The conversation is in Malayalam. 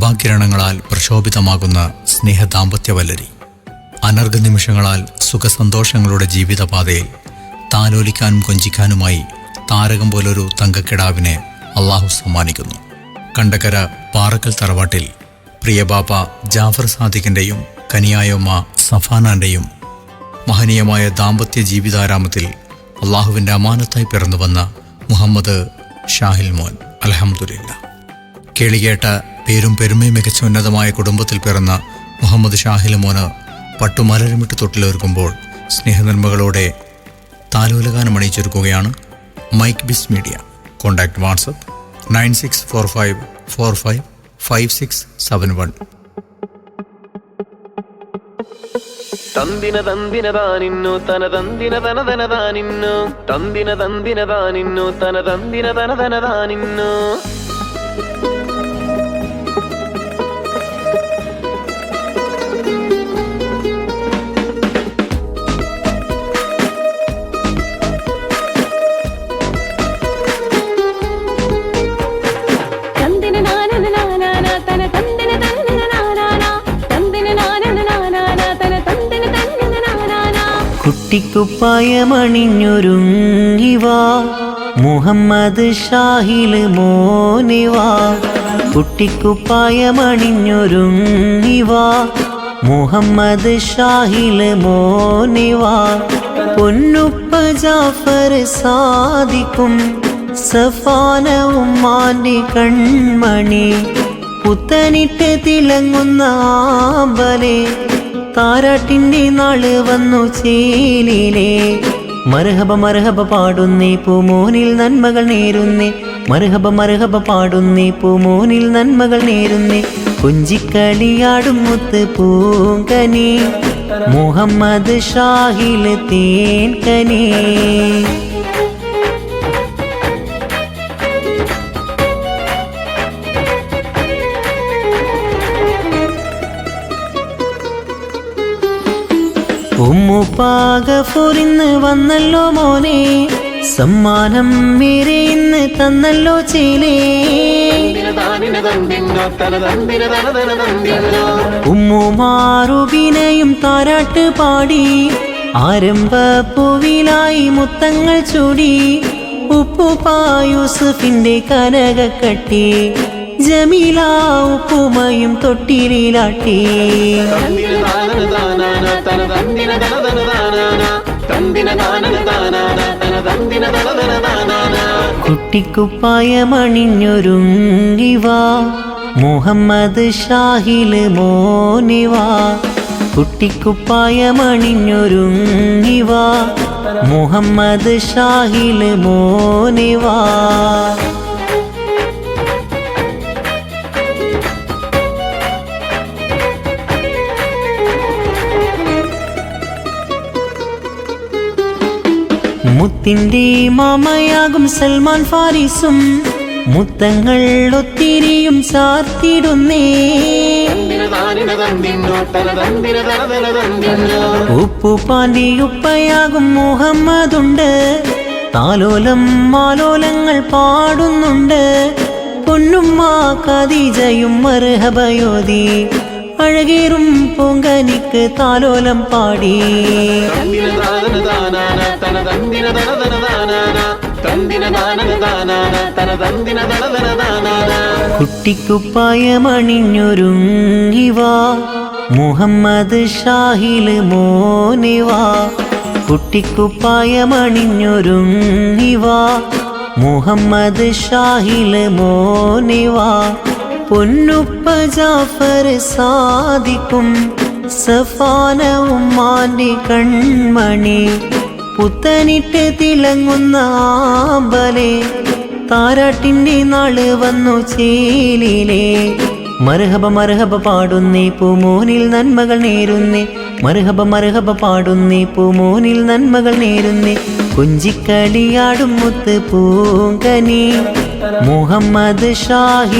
പ്രഭാകിരണങ്ങളാൽ പ്രശോഭിതമാകുന്ന സ്നേഹദാമ്പത്യവല്ലരി. അനർഘ നിമിഷങ്ങളാൽ സുഖസന്തോഷങ്ങളുടെ ജീവിതപാതയിൽ താലോലിക്കാനും കൊഞ്ചിക്കാനുമായി താരകം പോലൊരു തങ്കക്കിടാവിനെ അള്ളാഹു സമ്മാനിക്കുന്നു. കണ്ടക്കര പാറക്കൽ തറവാട്ടിൽ പ്രിയബാപ്പ ജാഫർ സാദിഖിന്റെയും കനിയായമ്മ സഫാനാന്റെയും മഹനീയമായ ദാമ്പത്യ ജീവിതാരാമത്തിൽ അള്ളാഹുവിന്റെ അമാനത്തായി പിറന്നുവന്ന മുഹമ്മദ് ഷാഹിൽ മോൻ. അലഹമുല്ല കേളികേട്ട പേരും പെരുമയും മികച്ച ഉന്നതമായ കുടുംബത്തിൽ പിറന്ന മുഹമ്മദ് ഷാഹിൽ മോന് പട്ടുമലരമിട്ട് തൊട്ടിലൊരുക്കുമ്പോൾ സ്നേഹനന്മകളോടെ താലോലഗാനം അണിയിച്ചൊരുക്കുകയാണ് mic biz media contact WhatsApp nine six four five four five five six seven one ತಂದಿನ ತಂದಿನ ತಾನಿನ್ನು ತನ ತಂದಿನ ತನ ತನ ತಾನಿನ್ನು ತಂದಿನ ತಂದಿನ ತಾನಿನ್ನು ತನ ತಂದಿನ ತನ കുട്ടിക്കുപ്പായമണിഞ്ഞൊരുങ്ങിവാ. മുഹമ്മദ് ഷാഹിൽ മോനിവാ. കുട്ടിക്കുപ്പായമണിഞ്ഞൊരുങ്ങിവാ. മുഹമ്മദ് ഷാഹിൽ മോനിവാ. പൊന്നുപ്പ ജാഫർ സാധിക്കും സഫാന ഉമ്മാന്റെ കൺമണി. പുത്തനിട്ട് തിളങ്ങുന്ന ആമ്പലേ. താരാട്ടിന്റെ നാൾ വന്നു ചേലിലേ. മർഹബ മർഹബ പാടുന്നേ പൂമോനിൽ നന്മകൾ നേരുന്നേ. മർഹബ മർഹബ പാടുന്നേ പൂമോനിൽ നന്മകൾ നേരുന്നേ. കുഞ്ചിക്കളിയാടും മുത്ത് പൂങ്കനി. മുഹമ്മദ് ഷാഹിൽ തേൻകനേ ഉമ്മുപ്പാകഫുറിന്ന് വന്നല്ലോ മോനെ. സമ്മാനം മേരെ ഇന്ന് തന്നല്ലോ ചേലേ. ഉമ്മുമാറുബിനെയും താരാട്ട് പാടി. ആരംഭ പൂവിലായി മുത്തങ്ങൾ ചൂടി. ഉപ്പുപ്പാ യൂസഫിന്റെ കനകക്കട്ടി. ജമീല ഉപ്പുമയും തൊട്ടിലാട്ടി കുട്ടിക്കുപ്പായമണിഞ്ഞൊരുങ്ങിവാ മുഹമ്മദ് ഷാഹിൽ മോനിവാ. കുട്ടിക്കുപ്പായമണിഞ്ഞൊരുങ്ങിവാ മുഹമ്മദ് ഷാഹിൽ മോനിവാ. മുത്തിന്റെ മാമയാകും സൽമാൻ ഫാരിസും മുത്തങ്ങൾ ഒത്തിരിയും ചാർത്തിടുന്നേ. ഉപ്പുപാണ്ടി ഉപ്പയാകും മുഹമ്മദുണ്ട്. താലോലം മാലോലങ്ങൾ പാടുന്നുണ്ട്. പൊന്നുമ്മ കതിജയും മർഹബയോദി അഴകേറും പൊങ്കനിക്ക് താലോലം പാടി. കുട്ടിക്കുപ്പായമണിഞ്ഞൊരുങ്ങിവാ മുഹമ്മദ് ഷാഹിൽ മോനിവാ. കുട്ടിക്കുപ്പായമണിഞ്ഞൊരുങ്ങിവാ മുഹമ്മദ് ഷാഹിൽ മോനിവാ. പൊന്നുപ്പ ജാഫർ സാദിക്കും സഫാന ഉമ്മാന്റെ കൺമണി. പുത്തനിട്ട് തിളങ്ങുന്ന ആമ്പലെ താരാട്ടിന്റെ നാൾ വന്നു ചേലിലേ. മർഹബ മർഹബ പാടുന്നേ പൂമോനിൽ നന്മകൾ നേരുന്നേ. മർഹബ മർഹബ പാടുന്നേ പൂമോനിൽ നന്മകൾ നേരുന്നേ. കുഞ്ചിക്കളിയാടും മുത്ത് പൂങ്കനി. മുഹമ്മദ് ഷാഹി